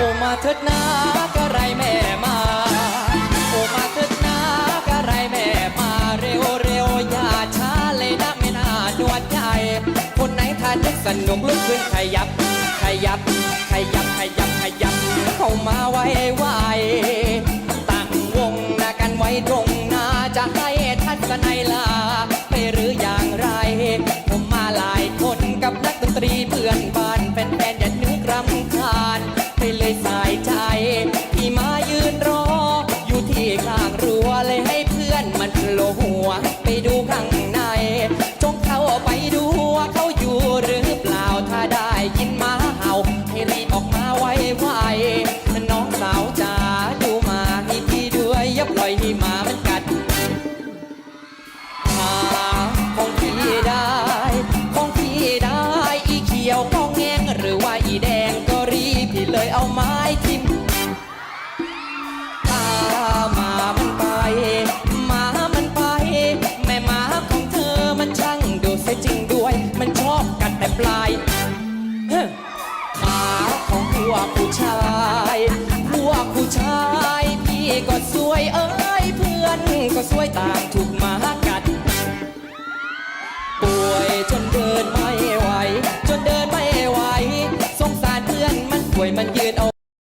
โอมาเถิดนากะไรแม่มา โอมาเถิดนากะไรแม่มาเร็วเร็วอย่าช้าเลยนะไม่น่าดวดใจ คนไหนทานนึกสนุกลุกขึ้นขยับ ขยับ ขยับ ขยับ ขยับ เข้ามาไวไวาได้ยินหมาเห่าให้รีบออกมาไวๆน้องสาวจ๋าดูมาให้พี่ด้วยอย่าปล่อยให้หมามันกัดหาของพี่ได้ของพี่ได้อีเขียวก็แงงหรือว่าอีแดงก็รีบพี่เลยเอาไม้ทิ่มพาหมามันไปหมามันไปแม่หมาของเธอมันช่างดูเสียจริงด้วย มันชอบกัดแต่ปลาย ขาของพวกผู้ชาย พวกผู้ชาย พี่ก็สวยเอ้ยเพื่อนก็สวยต่างถูกหมากัด ป่วยจนเดินไม่ไหว จนเดินไม่ไหว สงสารเพื่อนมันป่วยมันยืนเอา